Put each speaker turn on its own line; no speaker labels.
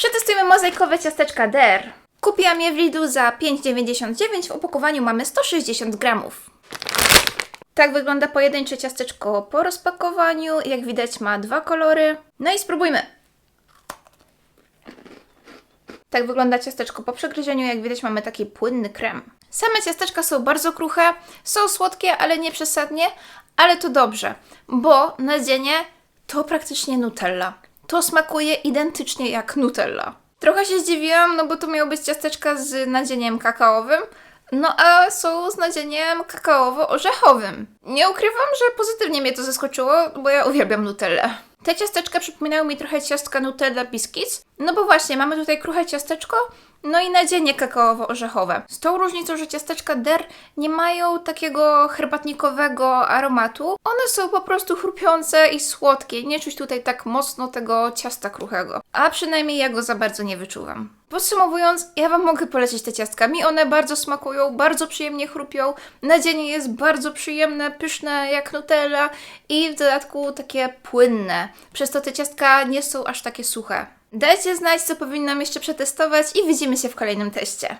Przetestujemy mozaikowe ciasteczka Der. Kupiłam je w Lidlu za 5,99. W opakowaniu mamy 160 gramów. Tak wygląda pojedyncze ciasteczko po rozpakowaniu. Jak widać ma dwa kolory. No i spróbujmy. Tak wygląda ciasteczko po przegryzieniu. Jak widać mamy taki płynny krem. Same ciasteczka są bardzo kruche, są słodkie, ale nie przesadnie, ale to dobrze, bo nadzienie to praktycznie Nutella. To smakuje identycznie jak Nutella. Trochę się zdziwiłam, no bo to miało być ciasteczka z nadzieniem kakaowym, no a są z nadzieniem kakaowo-orzechowym. Nie ukrywam, że pozytywnie mnie to zaskoczyło, bo ja uwielbiam Nutellę. Te ciasteczka przypominają mi trochę ciastka Nutella Biscuits, no bo właśnie, mamy tutaj kruche ciasteczko, no i nadzienie kakaowo-orzechowe. Z tą różnicą, że ciasteczka Der nie mają takiego herbatnikowego aromatu. One są po prostu chrupiące i słodkie. Nie czuć tutaj tak mocno tego ciasta kruchego. A przynajmniej ja go za bardzo nie wyczuwam. Podsumowując, ja Wam mogę polecić te ciastka. Mi one bardzo smakują, bardzo przyjemnie chrupią. Nadzienie jest bardzo przyjemne, pyszne jak Nutella i w dodatku takie płynne. Przez to te ciastka nie są aż takie suche. Dajcie znać, co powinnam jeszcze przetestować i widzimy się w kolejnym teście.